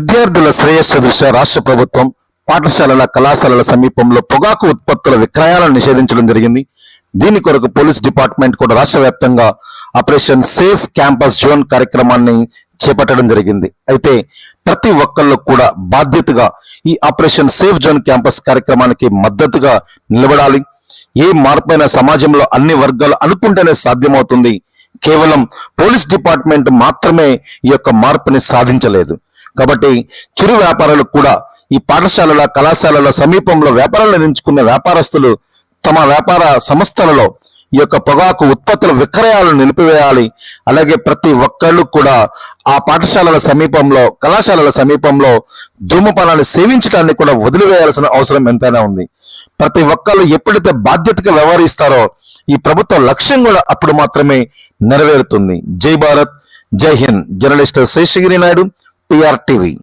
విద్యార్థుల శ్రేయస్సు దృష్ట్యా రాష్ట్ర ప్రభుత్వం పాఠశాలల కళాశాలల సమీపంలో పొగాకు ఉత్పత్తుల విక్రయాలను నిషేధించడం జరిగింది. దీని కొరకు పోలీస్ డిపార్ట్మెంట్ కూడా రాష్ట్ర వ్యాప్తంగా ఆపరేషన్ సేఫ్ క్యాంపస్ జోన్ కార్యక్రమాన్ని చేపట్టడం జరిగింది. అయితే ప్రతి ఒక్కళ్ళు కూడా బాధ్యతగా ఈ ఆపరేషన్ సేఫ్ జోన్ క్యాంపస్ కార్యక్రమానికి మద్దతుగా నిలబడాలి. ఏ మార్పైన సమాజంలో అన్ని వర్గాలు అనుకుంటేనే సాధ్యమవుతుంది. కేవలం పోలీస్ డిపార్ట్మెంట్ మాత్రమే ఈ యొక్క మార్పుని సాధించలేదు. కాబట్టి చిరు వ్యాపారులు కూడా ఈ పాఠశాలల కళాశాలల సమీపంలో వ్యాపారాలు నిర్మించుకున్న వ్యాపారస్తులు తమ వ్యాపార సంస్థలలో ఈ యొక్క పొగాకు ఉత్పత్తుల విక్రయాలను నిలిపివేయాలి. అలాగే ప్రతి ఒక్కళ్ళు కూడా ఆ పాఠశాలల సమీపంలో కళాశాలల సమీపంలో ధూమపానాన్ని సేవించడాన్ని కూడా వదిలివేయాల్సిన అవసరం ఎంతైనా ఉంది. ప్రతి ఒక్కళ్ళు ఎప్పుడైతే బాధ్యతగా వ్యవహరిస్తారో ఈ ప్రభుత్వ లక్ష్యం కూడా అప్పుడు మాత్రమే నెరవేరుతుంది. Jai Bharat Jai Hind. Journalist Seshagiri Naidu P R T V.